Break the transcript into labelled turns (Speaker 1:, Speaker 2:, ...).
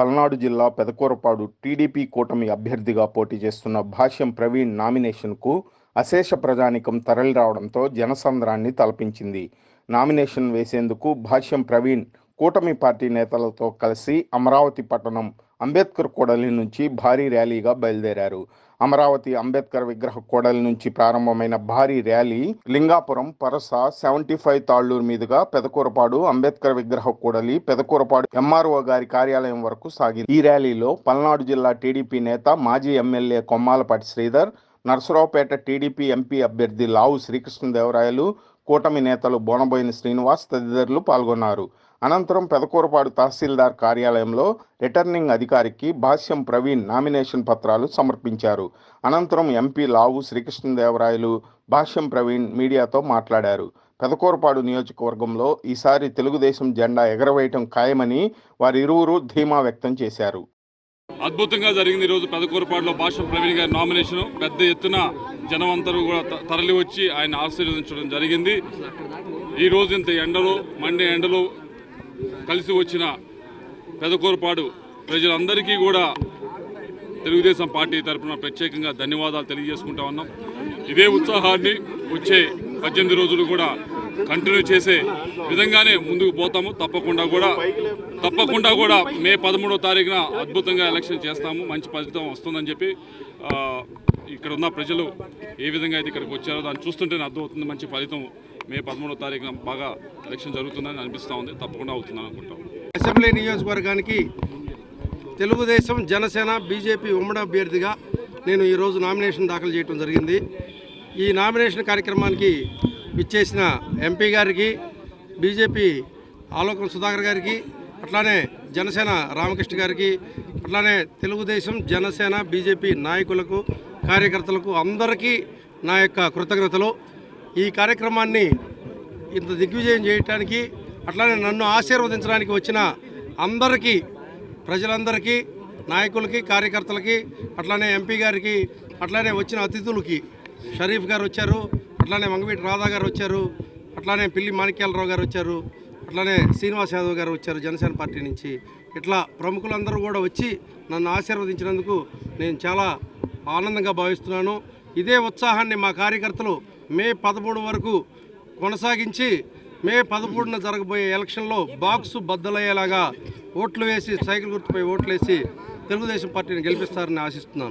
Speaker 1: పల్నాడు జిల్లా పెదకూరపాడు టీడీపీ కూటమి అభ్యర్థిగా పోటీ చేస్తున్న భాష్యం ప్రవీణ్ నామినేషన్కు అశేష ప్రజానికం తరలిరావడంతో జనసంద్రాన్ని తలపించింది. నామినేషన్ వేసేందుకు భాష్యం ప్రవీణ్ కూటమి పార్టీ నేతలతో కలిసి అమరావతి పట్టణం అంబేద్కర్ కూడలి నుంచి భారీ ర్యాలీగా బయలుదేరారు. అమరావతి అంబేద్కర్ విగ్రహ కూడలి నుంచి ప్రారంభమైన భారీ ర్యాలీ లింగాపురం పరస సెవెంటీ ఫైవ్ తాళ్ళూరు మీదుగా పెదకూరపాడు అంబేద్కర్ విగ్రహ కూడలి పెదకూరపాడు ఎంఆర్ఓ గారి కార్యాలయం వరకు సాగింది. ఈ ర్యాలీలో పల్నాడు జిల్లా టీడీపీ నేత మాజీ MLA Kommalapati Sridhar Narasaraopet TDP MP అభ్యర్థి లావు శ్రీకృష్ణదేవరాయలు కూటమి నేతలు బోనబోయిన శ్రీనివాస్ తదితరులు పాల్గొన్నారు. అనంతరం పెదకూరపాడు తహసీల్దార్ కార్యాలయంలో రిటర్నింగ్ అధికారికి భాష్యం ప్రవీణ్ నామినేషన్ పత్రాలు సమర్పించారు. అనంతరం ఎంపీ లావు శ్రీకృష్ణదేవరాయలు భాష్యం ప్రవీణ్ మీడియాతో మాట్లాడారు. పెదకూరపాడు నియోజకవర్గంలో ఈసారి తెలుగుదేశం జెండా ఎగరవేయటం ఖాయమని వారిరువురు ధీమా వ్యక్తం చేశారు.
Speaker 2: అద్భుతంగా జరిగింది ఈరోజు పెదకూరపాడులో భాష ప్రవీణ్ గారి నామినేషన్. పెద్ద ఎత్తున జనం అందరూ కూడా త- తరలి వచ్చి ఆయన ఆశీర్వదించడం జరిగింది. ఈ రోజు ఇంత ఎండలో మండే ఎండలో కలిసి వచ్చిన పెదకూరపాడు ప్రజలందరికీ కూడా తెలుగుదేశం పార్టీ తరఫున ప్రత్యేకంగా ధన్యవాదాలు తెలియజేసుకుంటా ఉన్నాం. ఇదే ఉత్సాహాన్ని వచ్చే పద్దెనిమిది రోజులు కూడా కంటిన్యూ చేసే విధంగానే ముందుకు పోతాము. తప్పకుండా కూడా తప్పకుండా కూడా మే పదమూడో తారీఖున అద్భుతంగా ఎలక్షన్ చేస్తాము. మంచి ఫలితం వస్తుందని చెప్పి ఇక్కడ ఉన్న ప్రజలు ఏ విధంగా అయితే ఇక్కడికి వచ్చారో దాన్ని చూస్తుంటేనే అర్థమవుతుంది మంచి ఫలితం మే పదమూడో తారీఖున బాగా ఎలక్షన్ జరుగుతుందని అనిపిస్తూ ఉంది. తప్పకుండా అవుతుందని అనుకుంటాం
Speaker 3: అసెంబ్లీ నియోజకవర్గానికి తెలుగుదేశం జనసేన బీజేపీ ఉమ్మడి అభ్యర్థిగా నేను ఈరోజు నామినేషన్ దాఖలు చేయడం జరిగింది. ఈ నామినేషన్ కార్యక్రమానికి ఇచ్చేసిన ఎంపీ గారికి బీజేపీ ఆలోకం సుధాకర్ గారికి అట్లానే జనసేన రామకృష్ణ గారికి అట్లానే తెలుగుదేశం జనసేన బీజేపీ నాయకులకు కార్యకర్తలకు అందరికీ నా యొక్క కృతజ్ఞతలు. ఈ కార్యక్రమాన్ని ఇంత దిగ్విజయం చేయడానికి అట్లానే నన్ను ఆశీర్వదించడానికి వచ్చిన అందరికీ ప్రజలందరికీ నాయకులకి కార్యకర్తలకి అట్లానే ఎంపీ గారికి అట్లానే వచ్చిన అతిథులకి షరీఫ్ గారు వచ్చారు అట్లానే మంగవీటి రాధా గారు వచ్చారు అట్లానే పిల్లి మాణిక్యాలరావు గారు వచ్చారు అట్లానే శ్రీనివాస్ యాదవ్ గారు వచ్చారు జనసేన పార్టీ నుంచి. ఇట్లా ప్రముఖులందరూ కూడా వచ్చి నన్ను ఆశీర్వదించినందుకు నేను చాలా ఆనందంగా భావిస్తున్నాను. ఇదే ఉత్సాహాన్ని మా కార్యకర్తలు మే పదమూడు వరకు కొనసాగించి మే పదమూడున జరగబోయే ఎలక్షన్లో బాక్సు బద్దలయ్యేలాగా ఓట్లు వేసి సైకిల్ గుర్తుపై ఓట్లు వేసి తెలుగుదేశం పార్టీని గెలిపిస్తారని ఆశిస్తున్నాను.